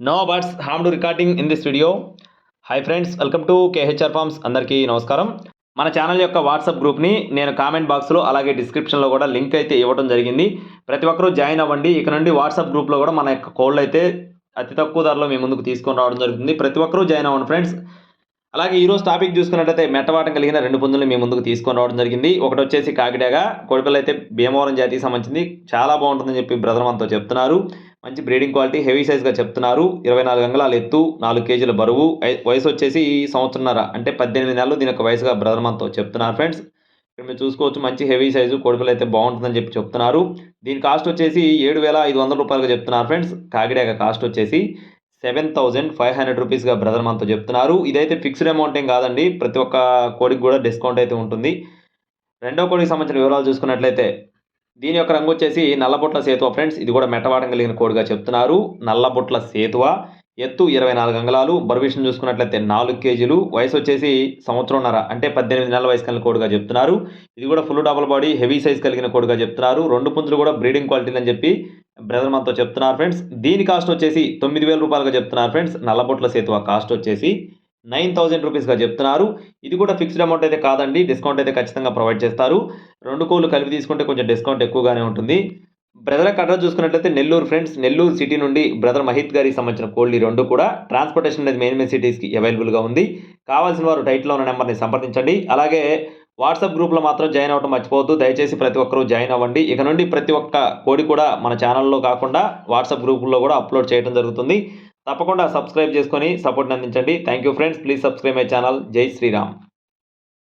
No buts harm to recording in this video hi friends welcome to KHR farms అందరికీ నమస్కారం మన channel యొక్క WhatsApp గ్రూప్ని నేను కామెంట్ బాక్స్లో అలాగే డిస్క్రిప్షన్లో కూడా లింక్ అయితే ఇవ్వడం జరిగింది. ప్రతి ఒక్కరూ జాయిన్ అవ్వండి. ఇక నుండి వాట్సాప్ గ్రూప్లో కూడా మన యొక్క కోళ్ళు అయితే అతి తక్కువ ధరలో మీ ముందుకు తీసుకొని రావడం జరుగుతుంది. ప్రతి ఒక్కరూ జాయిన్ అవ్వండి ఫ్రెండ్స్ అలాగే ఈరోజు టాపిక్ చూసుకున్నట్లయితే మెట్టవాటం కలిగిన రెండు పుంజులు మీ ముందుకు తీసుకొని రావడం జరిగింది. ఒకటి వచ్చేసి కాకిడాగా కోడిపిల్ల అయితే భీమవరం జాతికి సంబంధించింది. చాలా బాగుంటుందని చెప్పి బ్రదర్ మనతో చెప్తున్నారు. మంచి బ్రీడింగ్ క్వాలిటీ హెవీ సైజ్గా చెప్తున్నారు. ఇరవై నాలుగు అంగళాలు ఎత్తు నాలుగు కేజీల బరువు. వయసు వచ్చేసి ఈ సంవత్సరంన్నర అంటే పద్దెనిమిది నెలలు దీని యొక్క వయసుగా బ్రదర్ మనతో చెప్తున్నారు ఫ్రెండ్స్. ఇక్కడ మీరు చూసుకోవచ్చు మంచి హెవీ సైజు కోడిపిల్ల అయితే బాగుంటుందని చెప్పి చెప్తున్నారు. దీని కాస్ట్ వచ్చేసి ఏడు వేల ఐదు వందల రూపాయలుగా చెప్తున్నారు ఫ్రెండ్స్. కాకిడాక కాస్ట్ వచ్చేసి సెవెన్ థౌజండ్ ఫైవ్ హండ్రెడ్ రూపీస్గా బ్రదర్ మనతో చెప్తున్నారు. ఇదైతే ఫిక్స్డ్ అమౌంట్ ఏం కాదండి. ప్రతి ఒక్క కోడికి కూడా డిస్కౌంట్ అయితే ఉంటుంది. రెండో కోడికి సంబంధించిన వివరాలు చూసుకున్నట్లయితే దీని యొక్క రంగు వచ్చేసి నల్లబొట్ల సేతువ ఫ్రెండ్స్. ఇది కూడా మెటవాడం కలిగిన కోడిగా చెప్తున్నారు. నల్లబొట్ల సేతువ ఎత్తు ఇరవై నాలుగు అంగళాలు. బరువు చూసుకున్నట్లయితే నాలుగు కేజీలు. వయసు వచ్చేసి సంవత్సరంన్నర అంటే పద్దెనిమిది నెలల వయసు కలిగిన కోడిగా చెప్తున్నారు. ఇది కూడా full double body heavy size కలిగిన కోడిగా చెప్తున్నారు. రెండు పుంజులు కూడా బ్రీడింగ్ క్వాలిటీ అని చెప్పి బ్రదర్ మనతో చెప్తున్నారు ఫ్రెండ్స్. దీని కాస్ట్ వచ్చేసి తొమ్మిది వేల రూపాయలుగా చెప్తున్నారు ఫ్రెండ్స్. నల్లబొట్ల ఆ కాస్ట్ వచ్చేసి నైన్ థౌజండ్ రూపీస్గా చెప్తున్నారు. ఇది కూడా ఫిక్స్డ్ అమౌంట్ అయితే కాదండి. డిస్కౌంట్ అయితే ఖచ్చితంగా ప్రొవైడ్ చేస్తారు. రెండు కోళ్ళు కలిపి తీసుకుంటే కొంచెం డిస్కౌంట్ ఎక్కువగానే ఉంటుంది. బ్రదర్ అడ్రస్ చూసుకున్నట్లయితే నెల్లూరు ఫ్రెండ్స్. నెల్లూరు సిటీ నుండి బ్రదర్ మహిత్ గారికి సంబంధించిన కోళ్ళు ఈ రెండు కూడా. ట్రాన్స్పోర్టేషన్ అనేది మెయిన్ మెయిన్ సిటీస్కి అవైలబుల్గా ఉంది. కావాల్సిన వారు టైట్లో ఉన్న నెంబర్ని సంప్రదించండి. అలాగే వాట్సాప్ గ్రూప్లో మాత్రం జాయిన్ అవ్వడం మర్చిపోవద్దు. దయచేసి ప్రతి ఒక్కరూ జాయిన్ అవ్వండి. ఇక నుండి ప్రతి ఒక్క కోడి కూడా మన ఛానల్లో కాకుండా వాట్సాప్ గ్రూపుల్లో కూడా అప్లోడ్ చేయడం జరుగుతుంది. తప్పకుండా సబ్స్క్రైబ్ చేసుకొని సపోర్ట్ అందించండి. Thank you friends. Please subscribe my channel. Jai Shriram.